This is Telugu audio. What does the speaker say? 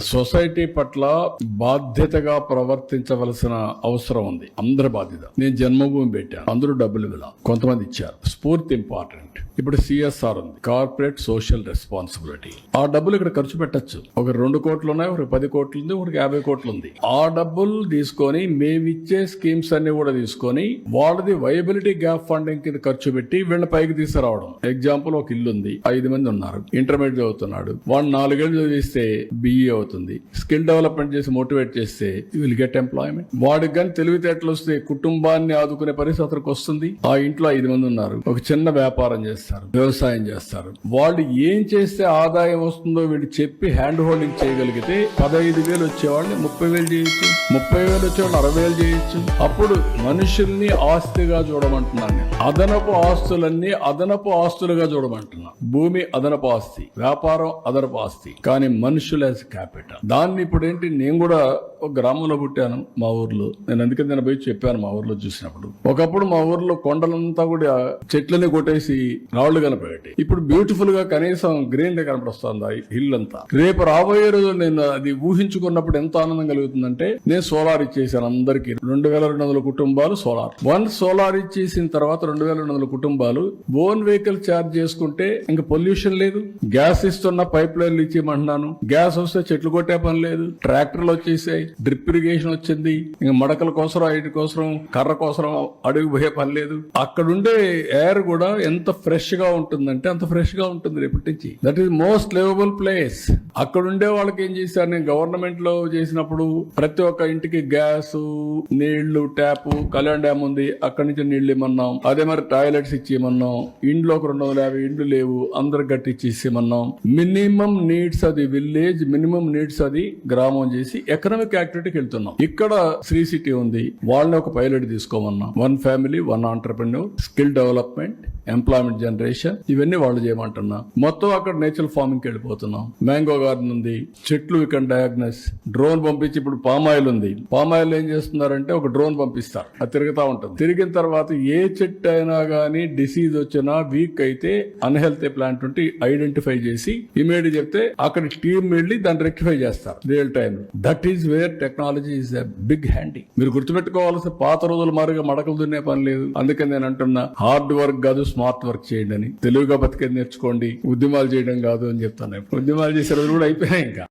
సొసైటీ పట్ల బాధ్యతగా ప్రవర్తించవలసిన అవసరం ఉంది. అందరి బాధ్యత. నేను జన్మభూమి పెట్టాను. అందరూ డబ్బులు ఇవ్వాల? కొంతమంది ఇచ్చారు. స్ఫూర్తి ఇంపార్టెంట్. ఇప్పుడు సిఎస్ఆర్ ఉంది. Corporate social responsibility. ఆ డబ్బులు ఇక్కడ ఖర్చు పెట్టచ్చు. ఒక రెండు కోట్లు ఉన్నాయి ఒక పది కోట్లు ఉంది ఒక యాభై కోట్లు ఉంది. ఆ డబ్బులు తీసుకొని మేమిచ్చే స్కీమ్స్ అన్ని కూడా తీసుకొని వాళ్ళది వయబిలిటీ గ్యాప్ ఫండింగ్ కింద ఖర్చు పెట్టి వీళ్ళ పైకి తీసుకురావడం. ఎగ్జాంపుల్ ఒక ఇల్లు ఉంది. ఐదు మంది ఉన్నారు. ఇంటర్మీడియట్ చదువుతున్నాడు. వాడు నాలుగేళ్ళు చదివిస్తే బిఈ అవుతుంది స్కిల్ డెవలప్మెంట్ చేసి మోటివేట్ చేస్తే విల్ గెట్ ఎంప్లాయ్మెంట్. వాడికి కానీ తెలివితేటలు వస్తే కుటుంబాన్ని ఆదుకునే పరిస్థితి అతనికి వస్తుంది. ఆ ఇంట్లో ఐదు మంది ఉన్నారు. ఒక చిన్న వ్యాపారం చేస్తారు. వ్యవసాయం చేస్తారు. వాళ్ళు ఏం చేస్తే ఆదాయం వస్తుందో వీడు చెప్పి హ్యాండ్ హోల్డింగ్ చేయగలిగితే పదహైదు వేలు వచ్చేవాళ్ళని ముప్పై వేలు చేయొచ్చు. ముప్పై వేలు వచ్చేవాళ్ళు అరవై వేలు చేయొచ్చు. అప్పుడు మనుషుల్ని ఆస్తిగా చూడమంటున్నాను నేను. అదనపు ఆస్తులన్నీ అదనపు ఆస్తులుగా చూడమంటున్నా భూమి అదనపు ఆస్తి. వ్యాపారం అదనపు ఆస్తి. కానీ మనుషులు యాజ్ క్యాపిటల్ దాన్ని ఇప్పుడు ఏంటి నేను కూడా ఒక గ్రామంలో పుట్టాను మా ఊర్లో. నేను అందుకే నేను పోయి చెప్పాను మా ఊర్లో చూసినప్పుడు. ఒకప్పుడు మా ఊర్లో కొండలంతా కూడా చెట్లని కొట్టేసి రాళ్ళు కనపడేటి ఇప్పుడు బ్యూటిఫుల్గా కనీసం గ్రీన్ డే కనపడొస్తుంది హిల్ అంతా రేపు రాబోయే రోజు నేను అది ఊహించుకున్నప్పుడు ఎంత ఆనందం కలుగుతుందంటే నేను సోలార్ ఇచ్చేసాను అందరికి. రెండు వేల రెండు వందల కుటుంబాలు సోలార్. వన్ సోలార్ ఇచ్చేసిన తర్వాత రెండు వేల రెండు వందల కుటుంబాలు బోన్ వెహికల్ ఛార్జ్ చేసుకుంటే ఇంకా పొల్యూషన్ లేదు. గ్యాస్ ఇస్తున్న పైప్ లైన్లు ఇచ్చేయమంటున్నాను. గ్యాస్ వస్తే చెట్లు కొట్టే పని లేదు. ట్రాక్టర్లు వచ్చేసాయి. డ్రిప్ ఇరిగేషన్ వచ్చింది. ఇంకా మడకల కోసం ఐటి కోసం కర్ర కోసం అడుగు పోయే పని లేదు. అక్కడుండే ఎయిర్ కూడా ఎంత ఫ్రెష్గా ఉంటుందంటే అంత ఫ్రెష్గా ఉంటుంది రేపటి నుంచి. That is most livable place అక్కడుండే వాళ్ళకి ఏం చేశారు? నేను గవర్నమెంట్లో చేసినప్పుడు ప్రతి ఒక్క ఇంటికి గ్యాస్ నీళ్ళు ట్యాప్ కళ్యాణ్ డ్యామ్ ఉంది. అక్కడి నుంచి నీళ్ళు ఇమ్మన్నాం. అదే మరి టాయిలెట్స్ ఇచ్చేయమన్నాం ఇండ్లో ఒక రెండు వందల యాభై ఇండ్లు లేవు. అందరు కట్టించి ఇచ్చేయమన్నాం మినిమం నీడ్స్ అది విలేజ్ మినిమం నీడ్స్ అది గ్రామం చేసి ఎకనామిక్ యాక్టివిటీకి వెళ్తున్నాం. ఇక్కడ శ్రీ సిటీ ఉంది. వాళ్ళని ఒక pilot తీసుకోమన్నాం. One family one entrepreneur skill development employment generation ఇవన్నీ వాళ్ళు చేయమంటున్నా. మొత్తం అక్కడ నేచురల్ ఫార్మింగ్ వెళ్ళిపోతున్నాం. మ్యాంగో గార్డెన్ ఉంది. చెట్లు ఇక్కడ డయాగ్నస్. డ్రోన్ పంపించి ఇప్పుడు పామాయిల్ ఉంది. పామ్ ఆయిల్ ఏం చేస్తున్నారంటే ఒక డ్రోన్ పంపిస్తారు. అది తిరుగుతా ఉంటుంది. తిరిగిన తర్వాత ఏ చెట్టు అయినా గానీ డిసీజ్ వచ్చినా వీక్ అయితే అన్హెల్తీ ప్లాంట్ ఉంటే ఐడెంటిఫై చేసి ఇమీడియట్ చెప్తే అక్కడ టీం వెళ్ళి దాన్ని రెక్టిఫై చేస్తారు real time that is where technology is a big handy. మీరు గుర్తుపెట్టుకోవాల్సిన పాత రోజుల మారుగా మడకలు దున్నే పని లేదు. అందుకని నేను అంటున్నా హార్డ్ వర్క్ కాదు స్మార్ట్ వర్క్ చేయండి అని. తెలివిగా బతికేది నేర్చుకోండి ఉద్యమాలు చేయడం కాదు అని చెప్తాను. ఉద్యమాలు చేసే రోజులు కూడా అయిపోయినాయి ఇంకా.